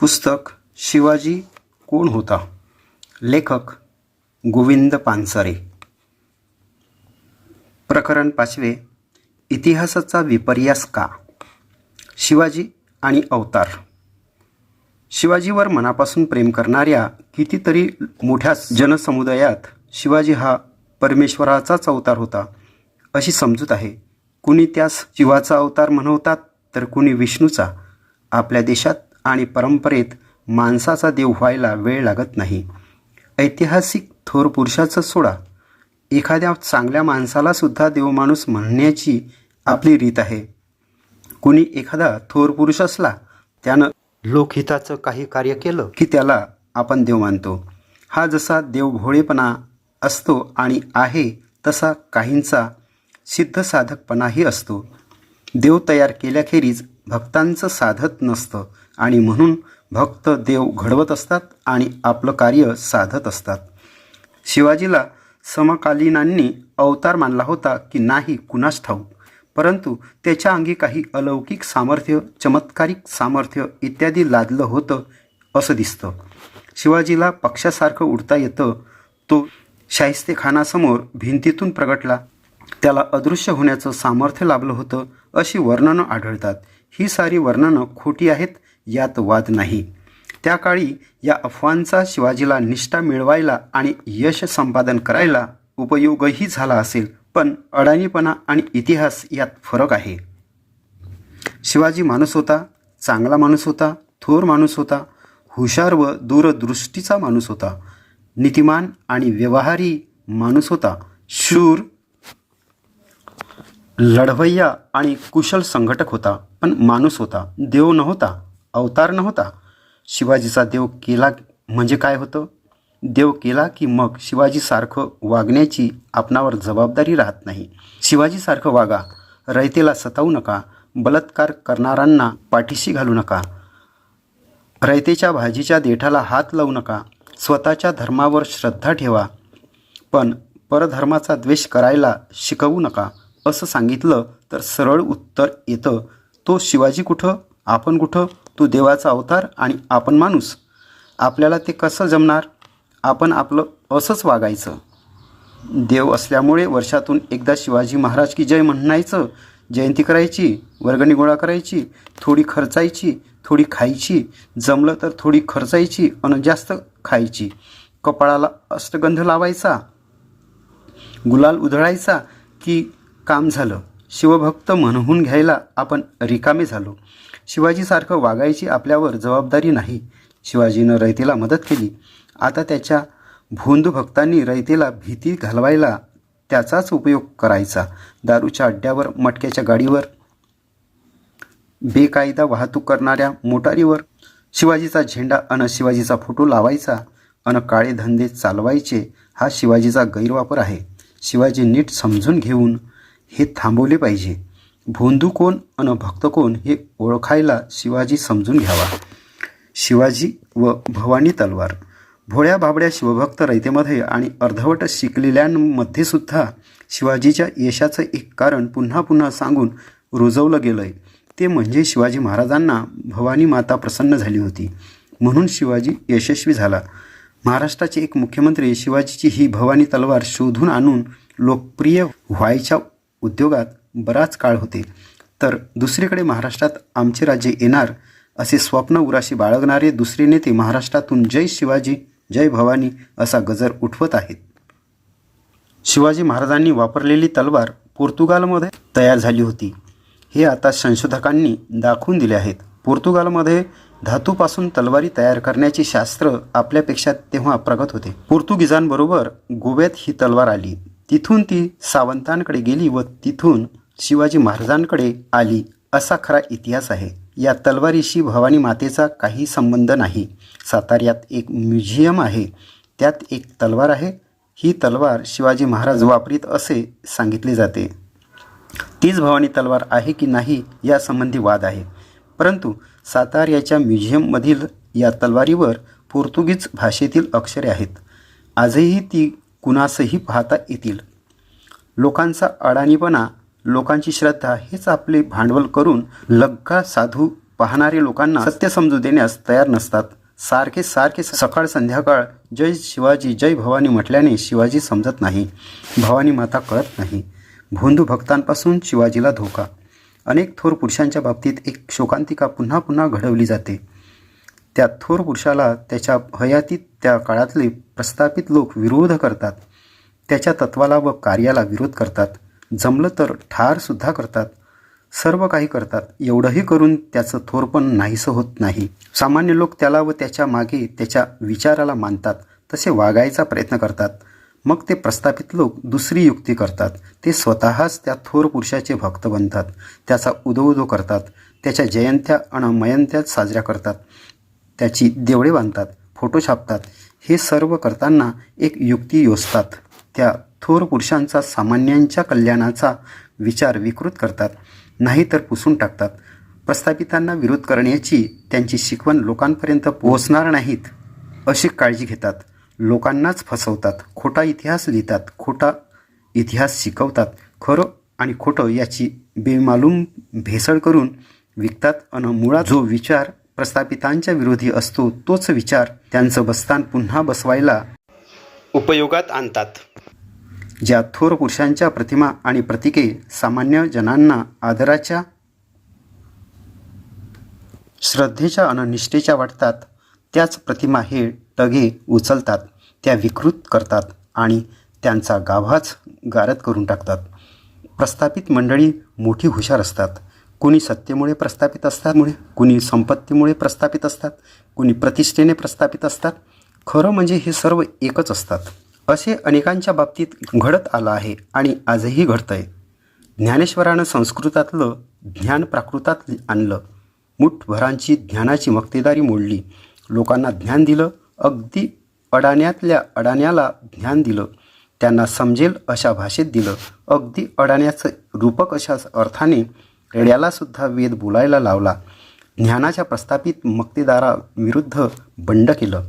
पुस्तक शिवाजी कोण होता? लेखक गोविंद पानसरे. प्रकरण पाचवे इतिहासाचा विपर्यास का? शिवाजी आणि अवतार. शिवाजीवर मनापासून प्रेम करणाऱ्या कितीतरी मोठ्या जनसमुदायात शिवाजी हा परमेश्वराचाच अवतार होता अशी समजूत आहे. कुणी त्यास शिवाचा अवतार म्हणवतात तर कुणी विष्णूचा. आपल्या देशात आणि परंपरेत माणसाचा देव व्हायला वेळ लागत नाही. ऐतिहासिक थोर पुरुषाचं सोडा. एखाद्या चांगल्या माणसालासुद्धा देवमाणूस म्हणण्याची आपली रीत आहे. कुणी एखादा थोर पुरुष असला त्यानं लोकहिताचं काही कार्य केलं की त्याला आपण देव मानतो. हा जसा देवभोळेपणा असतो आणि आहे तसा काहींचा सिद्ध साधकपणाही असतो. देव तयार केल्याखेरीज भक्तांचं साधत नसतं. आणि म्हणून भक्त देव घडवत असतात आणि आपलं कार्य साधत असतात. शिवाजीला समकालीनांनी अवतार मानला होता की नाही कुणास ठाऊक. परंतु त्याच्या अंगी काही अलौकिक सामर्थ्य चमत्कारिक सामर्थ्य इत्यादी लादलं होतं असं दिसतं. शिवाजीला पक्षासारखं उडता येतं. तो शाहिस्तेखानासमोर भिंतीतून प्रगटला. त्याला अदृश्य होण्याचं सामर्थ्य लाभलं होतं अशी वर्णनं आढळतात. ही सारी वर्णनं खोटी आहेत यात वाद नाही. त्या काळी या अफवांचा शिवाजीला निष्ठा मिळवायला आणि यश संपादन करायला उपयोगही झाला असेल पण अडाणीपणा आणि इतिहास यात फरक आहे. शिवाजी माणूस होता चांगला माणूस होता थोर माणूस होता हुशार व दूरदृष्टीचा माणूस होता. नीतिमान आणि व्यवहारी माणूस होता. शूर लढवय्या आणि कुशल संघटक होता पण माणूस होता देव नव्हता. अवतार नव्हता. शिवाजीचा देव केला म्हणजे काय होतं? देव केला की मग शिवाजीसारखं वागण्याची आपणावर जबाबदारी राहत नाही. शिवाजीसारखं वागा रयतेला सतावू नका बलात्कार करणाऱ्यांना पाठीशी घालू नका रयतेच्या भाजीच्या देठाला हात लावू नका स्वतःच्या धर्मावर श्रद्धा ठेवा पण परधर्माचा द्वेष करायला शिकवू नका असं सांगितलं तर सरळ उत्तर येतं तो शिवाजी कुठं? आपण कुठं? तो देवाचा अवतार आणि आपण माणूस. आपल्याला ते कसं जमणार? आपण आपलं असंच वागायचं. देव असल्यामुळे वर्षातून एकदा शिवाजी महाराज की जय म्हणायचं. जयंती करायची वर्गणी गोळा करायची थोडी खर्चायची थोडी खायची. जमलं तर थोडी खर्चायची आणि जास्त खायची. कपाळाला अष्टगंध लावायचा. गुलाल उधळायचा की काम झालं. शिवभक्त म्हणून घ्यायला आपण रिकामे झालो. शिवाजीसारखं वागायची आपल्यावर जबाबदारी नाही. शिवाजीनं रयतेला मदत केली. आता त्याच्या भोंदू भक्तांनी रयतेला भीती घालवायला त्याचाच उपयोग करायचा. दारूच्या अड्ड्यावर मटक्याच्या गाडीवर बेकायदा वाहतूक करणाऱ्या मोटारीवर शिवाजीचा झेंडा अन शिवाजीचा फोटो लावायचा अन काळे धंदे चालवायचे हा शिवाजीचा गैरवापर आहे. शिवाजी नीट समजून घेऊन हे थांबवले पाहिजे. भोंदू कोण अन भक्त कोण हे ओळखायला शिवाजी समजून घ्यावा. शिवाजी व भवानी तलवार. भोळ्या बाबड्या शिवभक्त रयतेमध्ये आणि अर्धवट शिकलेल्यांमध्ये सुद्धा शिवाजीच्या यशाचं एक कारण पुन्हा पुन्हा सांगून रुजवलं गेलं आहे ते म्हणजे शिवाजी महाराजांना भवानी माता प्रसन्न झाली होती. म्हणून शिवाजी यशस्वी झाला. महाराष्ट्राचे एक मुख्यमंत्री शिवाजीची ही भवानी तलवार शोधून आणून लोकप्रिय व्हायच्या उद्योगात बराच काळ होते. तर दुसरीकडे महाराष्ट्रात आमचे राज्य येणार असे स्वप्न उराशी बाळगणारे दुसरे नेते महाराष्ट्रातून जय शिवाजी जय भवानी असा गजर उठवत आहेत. शिवाजी महाराजांनी वापरलेली तलवार पोर्तुगालमध्ये तयार झाली होती. हे आता संशोधकांनी दाखवून दिले आहेत. पोर्तुगालमध्ये धातूपासून तलवारी तयार करण्याचे शास्त्र आपल्यापेक्षा तेव्हा प्रगत होते. पोर्तुगीजांबरोबर गोव्यात ही तलवार आली. तिथून ती सावंतांकडे गेली व तिथून शिवाजी महाराजांकडे आली असा खरा इतिहास आहे. या तलवारीशी भवानी मातेचा काही संबंध नाही. साताऱ्यात एक म्युझियम आहे. त्यात एक तलवार आहे. ही तलवार शिवाजी महाराज वापरीत असे सांगितले जाते. तीच भवानी तलवार आहे की नाही यासंबंधी वाद आहे. परंतु साताऱ्याच्या म्युझियममधील या तलवारीवर पोर्तुगीज भाषेतील अक्षरे आहेत. आजही ती कुणासही पाहता येतील. लोकांचा अडाणीपणा लोकांची श्रद्धा हेच आपले भांडवल करून लग्गा साधू पाहणारे लोकांना सत्य समजू देण्यास तयार नसतात. सारखे सारखे सकाळ संध्याकाळ जय शिवाजी जय भवानी म्हटल्याने शिवाजी समजत नाही. भवानी माता कळत नाही. भोंदू भक्तांपासून शिवाजीला धोका. अनेक थोर पुरुषांच्या बाबतीत एक शोकांतिका पुन्हा पुन्हा घडवली जाते. त्या थोर पुरुषाला त्याच्या हयातीत त्या काळातले प्रस्थापित लोक विरोध करतात. त्याच्या तत्वाला व कार्याला विरोध करतात. जमलं तर ठारसुद्धा करतात. सर्व काही करतात. एवढंही करून त्याचं थोरपण नाहीसं होत नाही. सामान्य लोक त्याला व त्याच्यामागे त्याच्या विचाराला मानतात. तसे वागायचा प्रयत्न करतात. मग ते प्रस्थापित लोक दुसरी युक्ती करतात. ते स्वतःच त्या थोर पुरुषाचे भक्त बनतात. त्याचा उदो उदो करतात. त्याच्या जयंत्या अण मयंत्या साजऱ्या करतात. त्याची देवळे बांधतात. फोटो छापतात. हे सर्व करताना एक युक्ती योजतात. त्या थोर पुरुषांचा सामान्यांच्या कल्याणाचा विचार विकृत करतात नाही तर पुसून टाकतात. प्रस्थापितांना विरोध करण्याची त्यांची शिकवण लोकांपर्यंत पोहोचणार नाहीत अशी काळजी घेतात. लोकांनाच फसवतात खोटा इतिहास लिहितात खोटा इतिहास शिकवतात खरं आणि खोटं याची बेमालूम भेसळ करून विकतात. अन मुळात जो विचार प्रस्थापितांच्या विरोधी असतो तोच विचार त्यांचं बस्तान पुन्हा बसवायला उपयोगात आणतात. ज्या थोर पुरुषांच्या प्रतिमा आणि प्रतीके सामान्य जनांना आदराच्या श्रद्धेच्या अननिष्ठेच्या वाटतात त्याच प्रतिमा हे टगे उचलतात त्या विकृत करतात आणि त्यांचा गाभाच गारद करून टाकतात. प्रस्थापित मंडळी मोठी हुशार असतात. कुणी सत्तेमुळे प्रस्थापित असतात मुळे कुणी संपत्तीमुळे प्रस्थापित असतात कुणी प्रतिष्ठेने प्रस्थापित असतात. खरं म्हणजे हे सर्व एकच असतात. असे अनेकांच्या बाबतीत घडत आलं आहे आणि आजही घडतं आहे ज्ञानेश्वरानं संस्कृतातलं ज्ञान प्राकृतात आणलं. मुठभरांची ज्ञानाची मक्तेदारी मोडली. लोकांना ज्ञान दिलं. अगदी अडाण्यातल्या अडाण्याला ज्ञान दिलं. त्यांना समजेल अशा भाषेत दिलं. अगदी अडाण्याचं रूपक अशा अर्थाने रेड्यालासुद्धा वेद बोलायला लावला. ज्ञानाच्या प्रस्थापित मक्तेदाराविरुद्ध बंड केलं.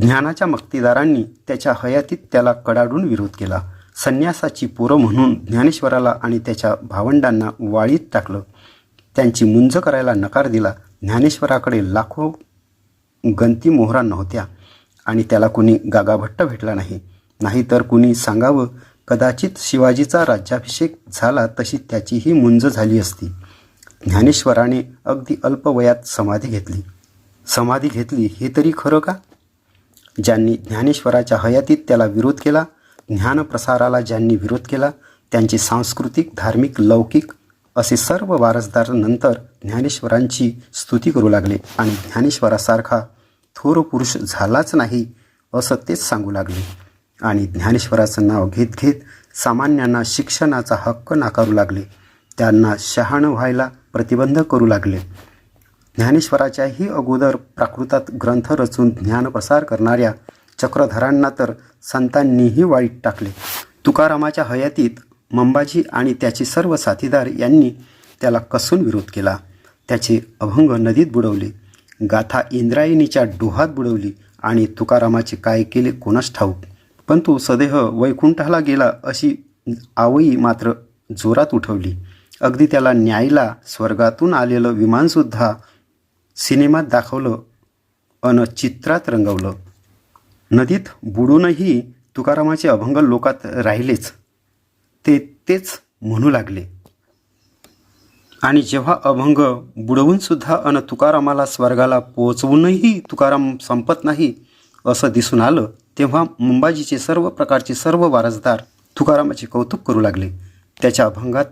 ज्ञानाच्या मक्तेदारांनी त्याच्या हयातीत त्याला कडाडून विरोध केला. संन्यासाची पोरं म्हणून ज्ञानेश्वराला आणि त्याच्या भावंडांना वाळीत टाकलं. त्यांची मुंज करायला नकार दिला. ज्ञानेश्वराकडे लाखो गंती मोहरा नव्हत्या आणि त्याला कुणी गागाभट्ट भेटला नाही. नाहीतर कुणी सांगावं कदाचित शिवाजीचा राज्याभिषेक झाला तशी त्याचीही मुंज झाली असती. ज्ञानेश्वराने अगदी अल्प वयात समाधी घेतली. समाधी घेतली हे तरी खरं का? ज्यांनी ज्ञानेश्वराच्या हयातीत त्याला विरोध केला ज्ञानप्रसाराला ज्यांनी विरोध केला त्यांचे सांस्कृतिक धार्मिक लौकिक असे सर्व वारसदार नंतर ज्ञानेश्वरांची स्तुती करू लागले आणि ज्ञानेश्वरासारखा थोर पुरुष झालाच नाही असं तेच सांगू लागले. आणि ज्ञानेश्वराचं नाव घेत घेत सामान्यांना शिक्षणाचा हक्क नाकारू लागले. त्यांना शहाणं व्हायला प्रतिबंध करू लागले. ज्ञानेश्वराच्याही अगोदर प्राकृतात ग्रंथ रचून ज्ञानप्रसार करणाऱ्या चक्रधरांना तर संतांनीही वाईट टाकले. तुकारामाच्या हयातीत मंबाजी आणि त्याचे सर्व साथीदार यांनी त्याला कसून विरोध केला. त्याचे अभंग नदीत बुडवले. गाथा इंद्रायणीच्या डोहात बुडवली आणि तुकारामाचे काय केले कोणास ठाऊक. पण तो सदेह वैकुंठाला गेला अशी आवई मात्र जोरात उठवली. अगदी त्याला न्यायला स्वर्गातून आलेलं विमानसुद्धा सिनेमात दाखवलं अन चित्रात रंगवलं. नदीत बुडूनही तुकारामाचे अभंग लोकात राहिलेच. ते तेच म्हणू लागले. आणि जेव्हा अभंग बुडवूनसुद्धा अन तुकारामाला स्वर्गाला पोचवूनही तुकाराम संपत नाही असं दिसून आलं तेव्हा मुंबाजीचे सर्व प्रकारचे सर्व वारसदार तुकारामाचे कौतुक करू लागले. त्याच्या अभंगात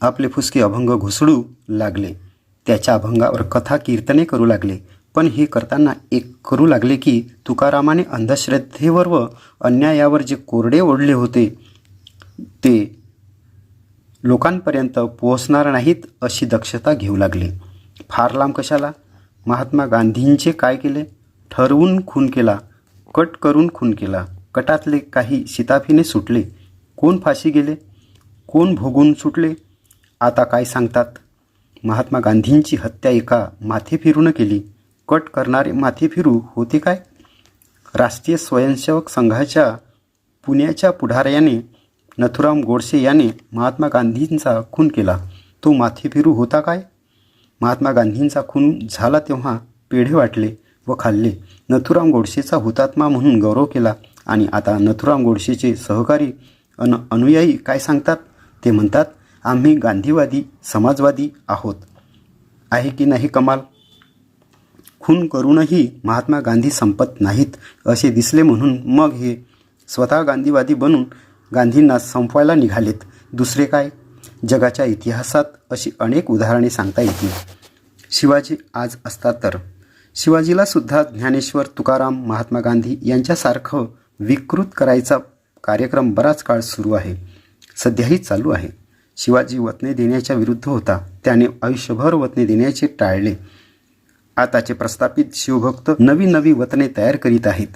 आपले फुसके अभंग घुसडू लागले. त्याच्या अभंगावर कथा कीर्तने करू लागले. पण हे करताना एक करू लागले की तुकारामाने अंधश्रद्धेवर व अन्यायावर जे कोरडे ओढले होते ते लोकांपर्यंत पोहोचणार नाहीत अशी दक्षता घेऊ लागले. फार लांब कशाला? महात्मा गांधींचे काय केले? ठरवून खून केला कट करून खून केला. कटातले काही शिताफीने सुटले. कोण फाशी गेले? कोण भोगून सुटले? आता काय सांगतात? महात्मा गांधींची हत्या एका माथेफिरूनं केली. कट करणारे माथे फिरू होते काय? राष्ट्रीय स्वयंसेवक संघाच्या पुण्याच्या पुढाऱ्याने नथुराम गोडसे याने महात्मा गांधींचा खून केला. तो माथेफिरू होता काय? महात्मा गांधींचा खून झाला तेव्हा पेढे वाटले व खाल्ले. नथुराम गोडसेचा हुतात्मा म्हणून गौरव केला आणि आता नथुराम गोडसेचे सहकारी अन अनुयायी काय सांगतात? ते म्हणतात आम्ही गांधीवादी समाजवादी आहोत. आहे की नाही कमाल? खून करूनही महात्मा गांधी संपत नाहीत असे दिसले म्हणून मग हे स्वतः गांधीवादी बनून गांधींना संपवायला निघालेत. दुसरे काय? जगाच्या इतिहासात अशी अनेक उदाहरणे सांगता येतील. शिवाजी आज असता तर. शिवाजीला सुद्धा ज्ञानेश्वर तुकाराम महात्मा गांधी यांच्यासारखं विकृत करायचा कार्यक्रम बराच काळ सुरू आहे. सध्याही चालू आहे. शिवाजी वतने देण्याच्या विरुद्ध होता. त्याने आयुष्यभर वतने देण्याचे टाळले. आताचे प्रस्थापित शिवभक्त नवी नवी वतने तयार करीत आहेत.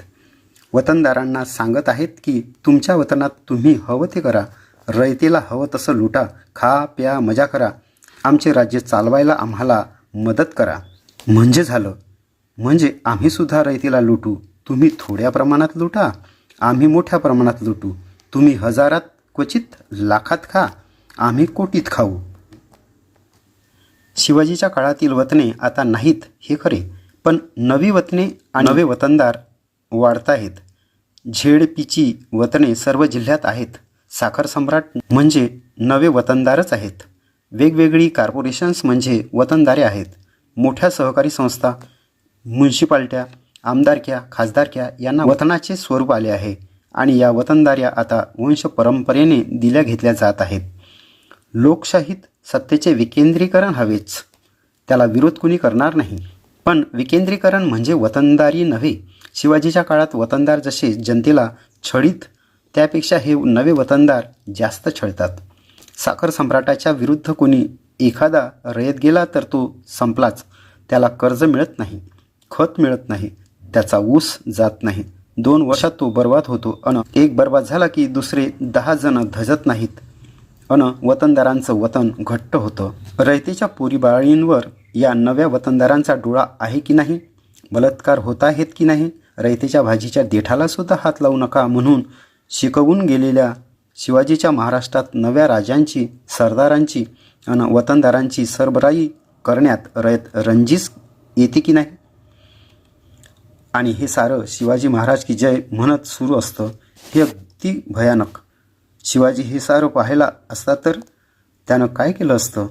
वतनदारांना सांगत आहेत की तुमच्या वतनात तुम्ही हवं ते करा. रयतेला हवं तसं लुटा. खा प्या मजा करा. आमचे राज्य चालवायला आम्हाला मदत करा. म्हणजे झालं. म्हणजे आम्ही सुद्धा रयतेला लुटू. तुम्ही थोड्या प्रमाणात लुटा. आम्ही मोठ्या प्रमाणात लुटू. तुम्ही हजारात क्वचित लाखात खा. आम्ही कोटीत खाऊ. शिवाजीच्या काळातील वतने आता नाहीत हे खरे पण नवी वतने आणि नवे वतनदार वाढत आहेत. झेडपीची वतने सर्व जिल्ह्यात आहेत. साखर सम्राट म्हणजे नवे वतनदारच आहेत. वेगवेगळी कॉर्पोरेशन्स म्हणजे वतनदारे आहेत. मोठ्या सहकारी संस्था म्युन्सिपाल्ट्या आमदारक्या खासदारक्या यांना वतनाचे स्वरूप आले आहे आणि या वतनदाऱ्या आता वंश परंपरेने दिल्या घेतल्या जात आहेत. लोकशाहीत सत्तेचे विकेंद्रीकरण हवेच. त्याला विरोध कुणी करणार नाही. पण विकेंद्रीकरण म्हणजे वतनदारी नव्हे. शिवाजीच्या काळात वतनदार जसे जनतेला छळीत त्यापेक्षा हे नवे वतनदार जास्त छळतात. साखर सम्राटाच्या विरुद्ध कोणी एखादा रयत गेला तर तो संपलाच. त्याला कर्ज मिळत नाही खत मिळत नाही त्याचा ऊस जात नाही. दोन वर्षात तो बर्बाद होतो अन एक बर्बाद झाला की दुसरे दहा जण धजत नाहीत. अन वतनदारांचं वतन घट्ट होतं. रयतेच्या पोरीबाळींवर या नव्या वतनदारांचा डोळा आहे की नाही? बलात्कार होत आहेत की नाही? रयतेच्या भाजीच्या देठाला सुद्धा हात लावू नका म्हणून शिकवून गेलेल्या शिवाजीच्या महाराष्ट्रात नव्या राजांची सरदारांची अन वतनदारांची सरबराई करण्यात रयत रंजीस येते की नाही? आणि हे सारं शिवाजी महाराज की जय म्हणत सुरू असतं. हे अगदी भयानक. शिवाजी हे सारं पाहायला असता तर त्यानं काय केलं असतं?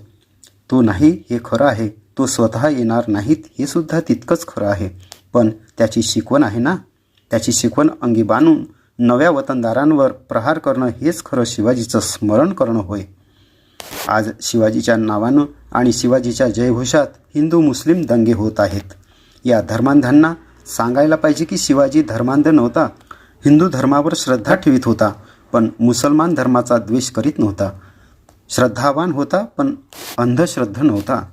तो नाही हे खरं आहे. तो स्वतः येणार नाहीत हे सुद्धा तितकंच खरं आहे. पण त्याची शिकवण आहे ना? त्याची शिकवण अंगी बांधून नव्या वतनदारांवर प्रहार करणं हेच खरं शिवाजीचं स्मरण करणं होय. आज शिवाजीच्या नावानं आणि शिवाजीच्या जयघोषात हिंदू मुस्लिम दंगे होत आहेत. या धर्मांधांना सांगायला पाहिजे की शिवाजी धर्मांध नव्हता. हिंदू धर्मावर श्रद्धा ठेवीत होता. पण मुसलमान धर्माचा द्वेष करीत नव्हता. श्रद्धावान होता पण अंधश्रद्ध नव्हता.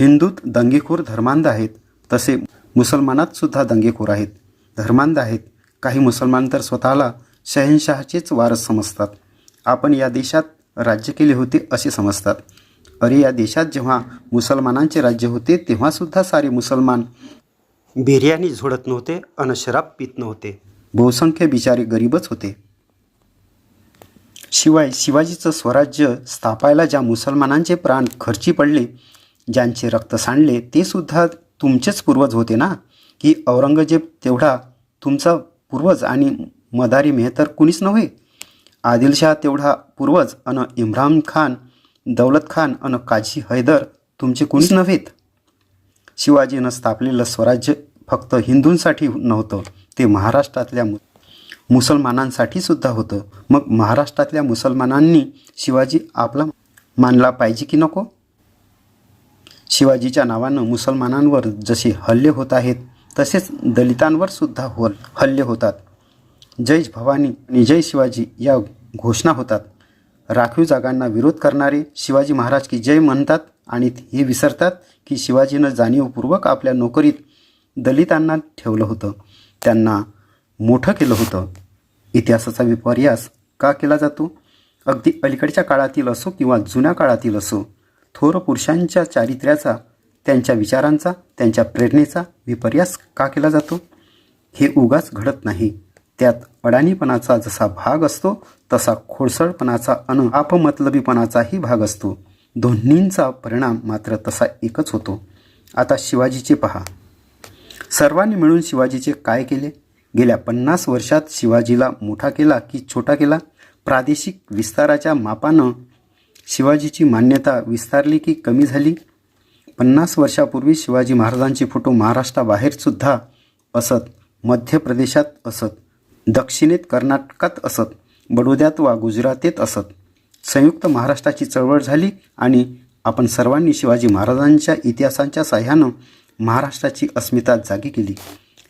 हिंदूत दंगेखोर धर्मांध आहेत तसे मुसलमानात सुद्धा दंगेखोर आहेत. धर्मांध आहेत. काही मुसलमान तर स्वतःला शहनशहाचेच वारस समजतात. आपण या देशात राज्य केले होते असे समजतात. अरे या देशात जेव्हा मुसलमानांचे राज्य होते तेव्हासुद्धा सारे मुसलमान बिर्याणी झोडत नव्हते अन शराब पित नव्हते. बहुसंख्य बिचारे गरीबच होते. शिवाय शिवाजीचं स्वराज्य स्थापायला ज्या मुसलमानांचे प्राण खर्ची पडले ज्यांचे रक्त सांडले ते सुद्धा तुमचेच पूर्वज होते ना? की औरंगजेब तेवढा तुमचा पूर्वज आणि मदारी मेहतर कुणीच नव्हे? आदिलशाह तेवढा पूर्वज अन इम्रान खान दौलत खान अन काझी हैदर तुमचे कुणीच नव्हेत. शिवाजीनं स्थापलेलं स्वराज्य फक्त हिंदूंसाठी नव्हतं. ते महाराष्ट्रातल्या मु मुसलमानांसाठी सुद्धा होतं. मग महाराष्ट्रातल्या मुसलमानांनी शिवाजी आपला मानला पाहिजे की नको? शिवाजीच्या नावानं मुसलमानांवर जसे हल्ले होत आहेत तसेच दलितांवर सुद्धा हो हल्ले होतात. जय भवानी आणि जय शिवाजी या घोषणा होतात. राखीव जागांना विरोध करणारे शिवाजी महाराज की जय म्हणतात आणि हे विसरतात की शिवाजीनं जाणीवपूर्वक आपल्या नोकरीत दलितांना ठेवलं होतं. त्यांना मोठं केलं होतं. इतिहासाचा विपर्यास का केला जातो? अगदी अलीकडच्या काळातील असो किंवा जुन्या काळातील असो थोर पुरुषांच्या चारित्र्याचा त्यांच्या विचारांचा त्यांच्या प्रेरणेचा विपर्यास का केला जातो? हे उगाच घडत नाही. त्यात अडाणीपणाचा जसा भाग असतो तसा खोडसळपणाचा अन आपमतलबीपणाचाही भाग असतो. दोन्हींचा परिणाम मात्र तसा एकच होतो. आता शिवाजीचे पहा. सर्वांनी मिळून शिवाजीचे काय केले? गेल्या पन्नास वर्षात शिवाजीला मोठा केला की छोटा केला? प्रादेशिक विस्ताराच्या मापानं शिवाजीची मान्यता विस्तारली की कमी झाली? पन्नास वर्षापूर्वी शिवाजी महाराजांचे फोटो महाराष्ट्राबाहेरसुद्धा असत मध्य प्रदेशात असत दक्षिणेत कर्नाटकात असत बडोद्यात वा गुजरातेत असत. संयुक्त महाराष्ट्राची चळवळ झाली आणि आपण सर्वांनी शिवाजी महाराजांच्या इतिहासांच्या साह्यानं महाराष्ट्राची अस्मिता जागी केली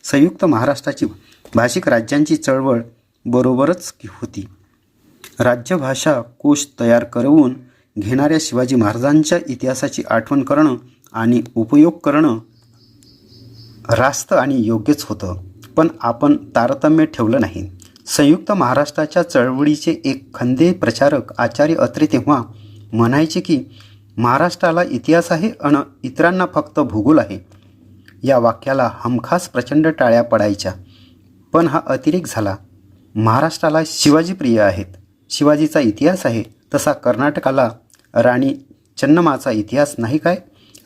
संयुक्त महाराष्ट्राची भाषिक राज्यांची चळवळ बरोबरच होती. राज्यभाषा कोश तयार करवून घेणाऱ्या शिवाजी महाराजांच्या इतिहासाची आठवण करणं आणि उपयोग करणं रास्त आणि योग्यच होतं. पण आपण तारतम्य ठेवलं नाही. संयुक्त महाराष्ट्राच्या चळवळीचे एक खंदे प्रचारक आचार्य अत्रे तेव्हा म्हणायचे की महाराष्ट्राला इतिहास आहे अन इतरांना फक्त भूगोल आहे. या वाक्याला हमखास प्रचंड टाळ्या पडायच्या. पण हा अतिरेक झाला. महाराष्ट्राला शिवाजी प्रिय आहेत. शिवाजीचा इतिहास आहे. तसा कर्नाटकाला राणी चन्नमाचा इतिहास नाही काय?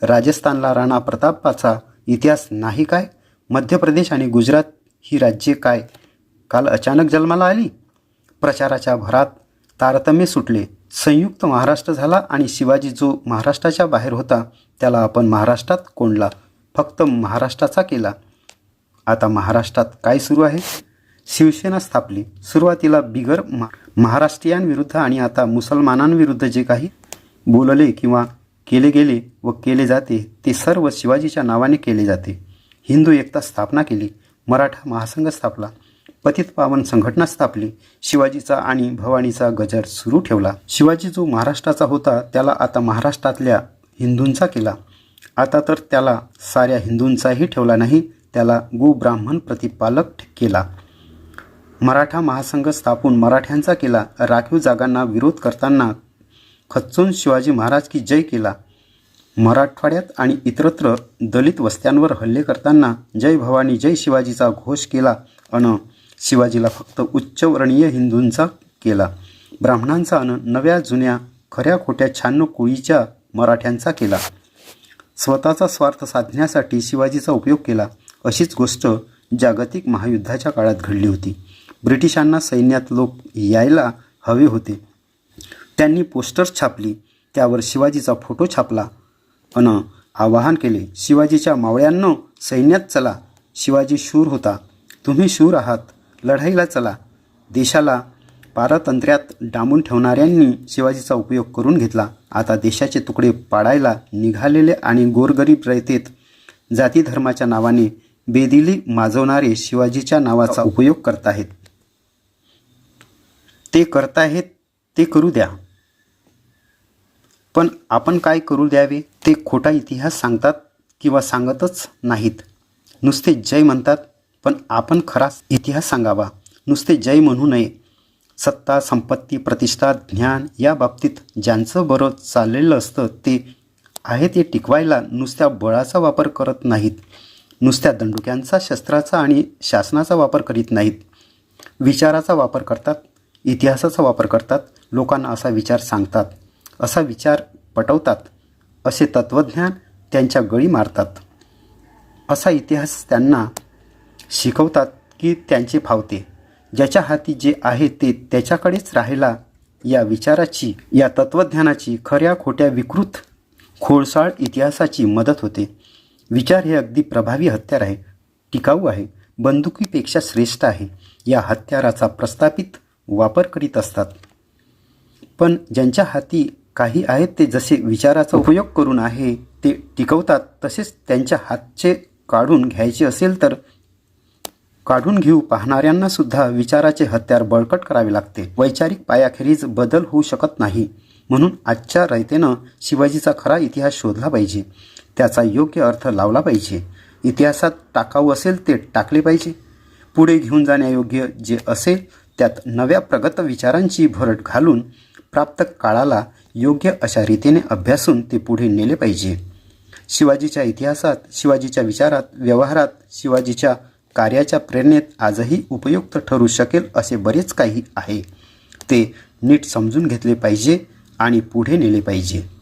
राजस्थानला राणा प्रतापाचा इतिहास नाही काय? मध्य प्रदेश आणि गुजरात ही राज्ये काय? काल अचानक जन्माला आली? प्रचाराच्या भरात तारतम्य सुटले. संयुक्त महाराष्ट्र झाला आणि शिवाजी जो महाराष्ट्राच्या बाहेर होता त्याला आपण महाराष्ट्रात कोंडला. फक्त महाराष्ट्राचा केला. आता महाराष्ट्रात काय सुरू आहे? शिवसेना स्थापली. सुरुवातीला बिगर मा महाराष्ट्रीयांविरुद्ध आणि आता मुसलमानांविरुद्ध जे काही बोलले किंवा केले गेले व केले जाते ते सर्व शिवाजीच्या नावाने केले जाते. हिंदू एकता स्थापना केली. मराठा महासंघ स्थापला. पतित पावन संघटना स्थापली. शिवाजीचा आणि भवानीचा गजर सुरू ठेवला. शिवाजी जो महाराष्ट्राचा होता त्याला आता महाराष्ट्रातल्या हिंदूंचा केला. आता तर त्याला साऱ्या हिंदूंचाही ठेवला नाही त्याला गुब्राह्मण प्रतिपालक केला. मराठा महासंघ स्थापून मराठ्यांचा केला राखीव जागांना विरोध करताना खच्चून शिवाजी महाराज की जय केला. मराठवाड्यात आणि इतरत्र दलित वस्त्यांवर हल्ले करताना जय भवानी जय शिवाजीचा घोष केला अन शिवाजीला फक्त उच्चवर्णीय हिंदूंचा केला. ब्राह्मणांचा अन नव्या जुन्या खऱ्या खोट्या छान्न कोळीच्या मराठ्यांचा केला. स्वतःचा स्वार्थ साधण्यासाठी शिवाजीचा उपयोग केला. अशीच गोष्ट जागतिक महायुद्धाच्या काळात घडली होती. ब्रिटिशांना सैन्यात लोक यायला हवे होते. त्यांनी पोस्टर्स छापली. त्यावर शिवाजीचा फोटो छापला अन आवाहन केले शिवाजीच्या मावळ्यांनो सैन्यात चला. शिवाजी शूर होता. तुम्ही शूर आहात. लढाईला चला. देशाला पारतंत्र्यात डांबून ठेवणाऱ्यांनी शिवाजीचा उपयोग करून घेतला. आता देशाचे तुकडे पाडायला निघालेले आणि गोरगरीब रयतेत जाती धर्माच्या नावाने बेदिली माजवणारे शिवाजीच्या नावाचा उपयोग करताहेत. ते करताहेत ते करू द्या. पण आपण काय करू द्यावे ते खोटा इतिहास सांगतात किंवा सांगतच नाहीत. नुसते जय म्हणतात पण आपण खरा इतिहास सांगावा. नुसते जय म्हणू नये. सत्ता संपत्ती प्रतिष्ठा ज्ञान या बाबतीत ज्यांचं बरं चाललेलं असतं ते आहे ते टिकवायला नुसत्या बळाचा वापर करत नाहीत. नुसत्या दंडुक्यांचा शस्त्राचा आणि शासनाचा वापर करीत नाहीत. विचाराचा वापर करतात इतिहासाचा वापर करतात लोकांना असा विचार सांगतात असा विचार पटवतात असे तत्त्वज्ञान त्यांच्या गळी मारतात. असा इतिहास त्यांना शिकवतात की त्यांचे फावते. ज्याच्या हाती जे आहे ते त्याच्याकडेच राहायला या विचाराची या तत्त्वज्ञानाची खऱ्या खोट्या विकृत खोळसाळ इतिहासाची मदत होते. विचार हे अगदी प्रभावी हत्यार आहे. टिकाऊ आहे. बंदुकीपेक्षा श्रेष्ठ आहे. या हत्याराचा प्रस्थापित वापर करीत असतात. पण ज्यांच्या हाती काही आहेत ते जसे विचाराचा उपयोग करून आहे ते टिकवतात तसेच त्यांच्या हातचे काढून घ्यायचे असेल तर काढून घेऊ पाहणाऱ्यांना सुद्धा विचाराचे हत्यार बळकट करावे लागते. वैचारिक पायाखेरीज बदल होऊ शकत नाही. म्हणून आजच्या रयतेनं शिवाजीचा खरा इतिहास शोधला पाहिजे. त्याचा योग्य अर्थ लावला पाहिजे. इतिहासात टाकाऊ असेल ते टाकले पाहिजे. पुढे घेऊन जाण्यायोग्य जे असेल त्यात नव्या प्रगत विचारांची भरट घालून प्राप्त काळाला योग्य अशा रीतीने अभ्यासून ते पुढे नेले पाहिजे. शिवाजीच्या इतिहासात शिवाजीच्या विचारात व्यवहारात शिवाजीच्या कार्याच्या प्रेरणेत आजही उपयुक्त ठरू शकेल असे बरेच काही आहे. ते नीट समजून घेतले पाहिजे आणि पुढे नेले पाहिजे.